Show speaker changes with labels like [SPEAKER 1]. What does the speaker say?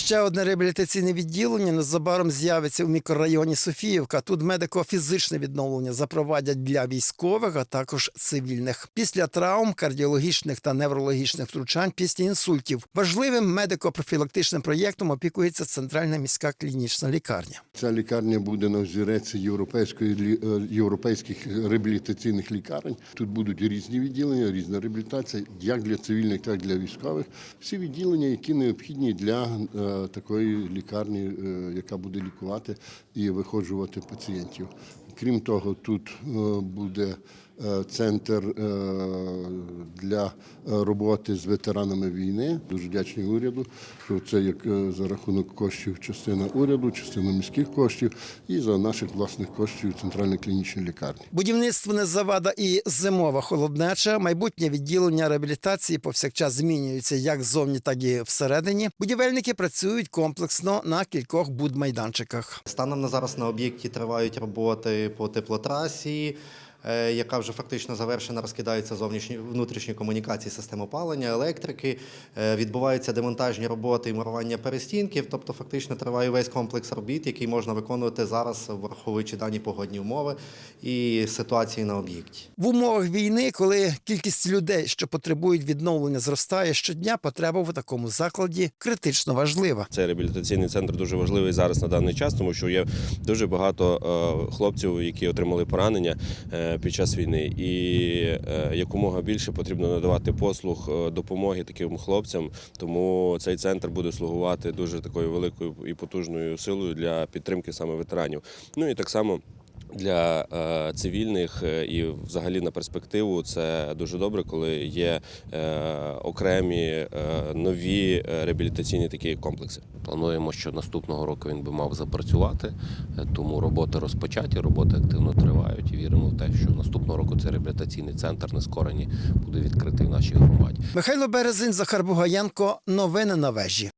[SPEAKER 1] Ще одне реабілітаційне відділення незабаром з'явиться у мікрорайоні Софіївка. Тут медико-фізичне відновлення запровадять для військових, а також цивільних. Після травм, кардіологічних та неврологічних втручань, після інсультів. Важливим медико-профілактичним проєктом опікується центральна міська клінічна лікарня.
[SPEAKER 2] Ця лікарня буде на взірець європейської е, європейських реабілітаційних лікарень. Тут будуть різні відділення, різна реабілітація, як для цивільних, так і для військових. Всі відділення, які необхідні для е, такої лікарні, е, яка буде лікувати і виходжувати пацієнтів. Крім того, тут е, буде е, центр е, для роботи з ветеранами війни. Дуже вдячний уряду, що це як за рахунок коштів частина уряду, частина міських коштів і за наших власних коштів центральної клінічної лікарні.
[SPEAKER 1] Будівництво не завада і зимова холоднеча. Майбутнє відділення реабілітації повсякчас змінюється як ззовні, так і всередині. Будівельники працюють комплексно на кількох будмайданчиках.
[SPEAKER 3] Станом на зараз на об'єкті тривають роботи по теплотрасі, яка вже фактично завершена, розкидаються зовнішні внутрішні комунікації, систем опалення, електрики. Е, Відбуваються демонтажні роботи і мурування перестінків. Тобто, фактично триває весь комплекс робіт, який можна виконувати зараз, враховуючи дані погодні умови і ситуації на об'єкті.
[SPEAKER 1] В умовах війни, коли кількість людей, що потребують відновлення, зростає щодня, потреба в такому закладі критично важлива.
[SPEAKER 4] Цей реабілітаційний центр дуже важливий зараз на даний час, тому що є дуже багато е, хлопців, які отримали поранення е, під час війни, і е, якомога більше потрібно надавати послуг е, допомоги таким хлопцям. Тому цей центр буде слугувати дуже такою великою і потужною силою для підтримки саме ветеранів. Ну і так само. Для е, цивільних е, і взагалі на перспективу це дуже добре, коли є е, окремі нові реабілітаційні такі комплекси. Плануємо, що наступного року він би мав запрацювати, тому роботи розпочаті, роботи активно тривають. І віримо в те, що наступного року цей реабілітаційний центр нескорені буде відкритий в нашій громаді.
[SPEAKER 1] Михайло Березин, Захар Бугаєнко. Новини на вежі.